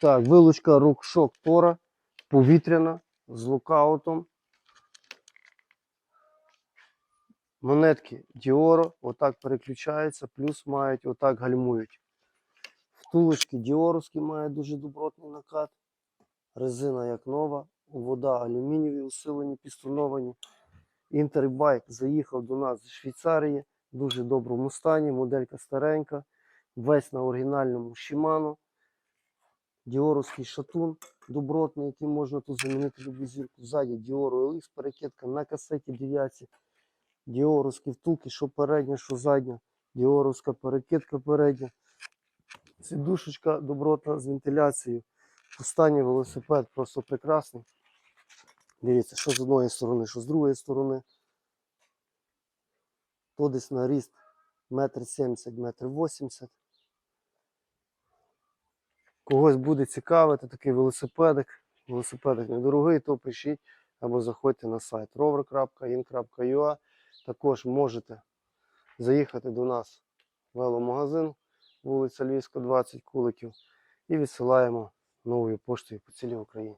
Так, вилучка RockShox Tора, повітряна, з лукаутом. Монетки Діоро, отак переключаються, плюс мають, отак гальмують. Втулочки Діоровські мають дуже добротний накат. Резина як нова, вода алюмінієві, усилені, пістоновані. Інтербайк заїхав до нас з Швейцарії, в дуже доброму стані, моделька старенька, весь на оригінальному Shimano. Діоровський шатун добротний, який можна тут замінити любу зірку. Ззаді Діору LX, перекидка на касеті 9. Діоровські втулки, що передня, що задня. Діоровська перекидка передня. Сідушечка добротна з вентиляцією. Останній велосипед просто прекрасний. Дивіться, що з одної сторони, що з другої сторони. То десь на ріст метр сімдесят, метр вісімдесят. Когось буде цікавити такий велосипедик. Велосипедик недорогий, то пишіть або заходьте на сайт rover.in.ua. Також можете заїхати до нас в веломагазин, вулиця Львівська, 20 куликів, і відсилаємо новою поштою по цілій Україні.